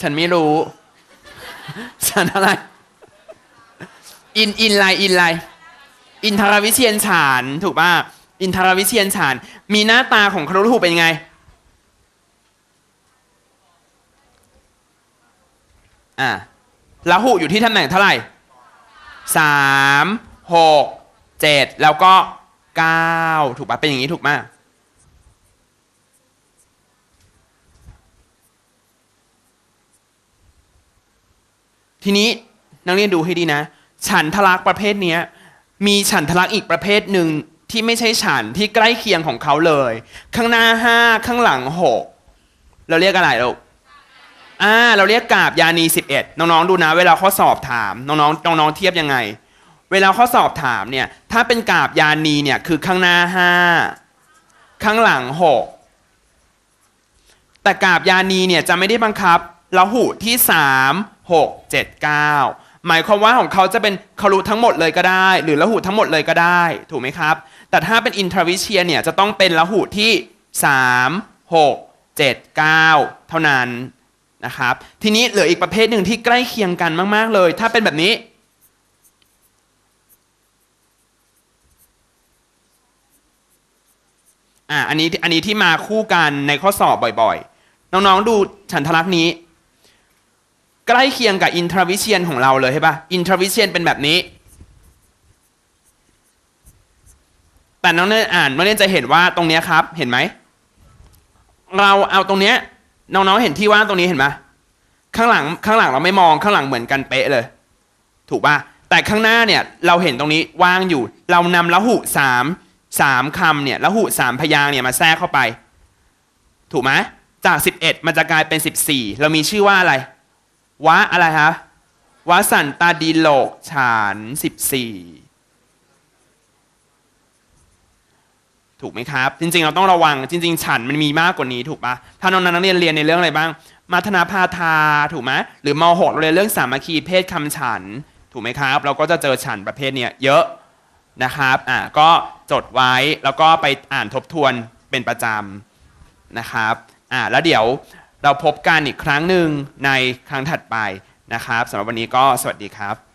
ฉันไม่รู้ ฉันอะไร อินอินไลอินไลอินทรวิเชียนฉานถูกป่ะอินทรวิเชียนฉาน มีหน้าตาของครุหูเป็นยังไง อะละหูอยู่ที่ตำแหน่งเท่าไหร่สามหกเจ็ดแล้วก็เก้าถูกปะเป็นอย่างนี้ถูกมาก ทีนี้นักเรียนดูให้ดีนะ ฉันทลักษ์ประเภทนี้มีฉันทลักษ์อีกประเภทหนึ่งที่ไม่ใช่ฉันที่ใกล้เคียงของเขาเลย ข้างหน้าห้าข้างหลังหกเราเรียกอะไรลูกอ่าเราเรียกกาบยานี11น้องๆดูนะ เวลาข้อสอบถามน้องๆน้องๆเทียบยังไง เวลาข้อสอบถามเนี่ยถ้าเป็นกาบยานีเนี่ยคือข้างหน้า5ข้างหลัง6แต่กาบยานีเนี่ยจะไม่ได้บังคับ ละหุที่ 3 6 7 9 หมายความว่าของเขาจะเป็นคารุทั้งหมดเลยก็ได้ หรือละหุทั้งหมดเลยก็ได้ ถูกไหมครับ แต่ถ้าเป็นอินทรวิเชียเนี่ยจะต้องเป็นละหุที่ 3 6 7 9 เท่านั้นนะครับ ทีนี้เหลืออีกประเภทหนึ่งที่ใกล้เคียงกันมาก ๆ เลย ถ้าเป็นแบบนี้ อ่าอันนี้อันนี้ที่มาคู่กันในข้อสอบบ่อยๆ น้อง ๆ ดูฉันทลักษณ์นี้ ใกล้เคียงกับอินทรวิเชียนของเราเลยใช่ปะอินทรวิเชียนเป็นแบบนี้ แต่น้องเนยอ่านน้องเนยจะเห็นว่าตรงเนี้ยครับ เห็นไหม เราเอาตรงเนี้ยน้องๆเห็นที่ว่างตรงนี้เห็นไหมข้างหลังข้างหลังเราไม่มองข้างหลังเหมือนกันเป๊ะเลย ถูกป่ะแต่ข้างหน้าเนี่ยเราเห็นตรงนี้ว่างอยู่ เรานำละหุสามสามคำเนี่ยละหุสามพยางเนี่ยมาแทรกเข้าไป ถูกไหมจาก 11 มันจะกลายเป็น 14 เรามีชื่อว่าอะไร วะอะไรคะวะสันตาดีโลกฉาน14ถูกไหมครับ จริง ๆ เราต้องระวัง จริง ๆ ฉันมันมีมากกว่านี้ถูกปะถ้าน้องนักเรียนเรียนในเรื่องอะไรบ้าง มัทนาพาทาถูกไหมหรือมหกเราเรียนเรื่องสามัคคีเพศคำฉัน ถูกไหมครับ เราก็จะเจอฉันประเภทเนี้ยเยอะนะครับอ่าก็จดไว้แล้วก็ไปอ่านทบทวนเป็นประจำนะครับอ่าแล้วเดี๋ยว เราพบกันอีกครั้งหนึ่งในครั้งถัดไปนะครับสำหรับวันนี้ก็สวัสดีครับ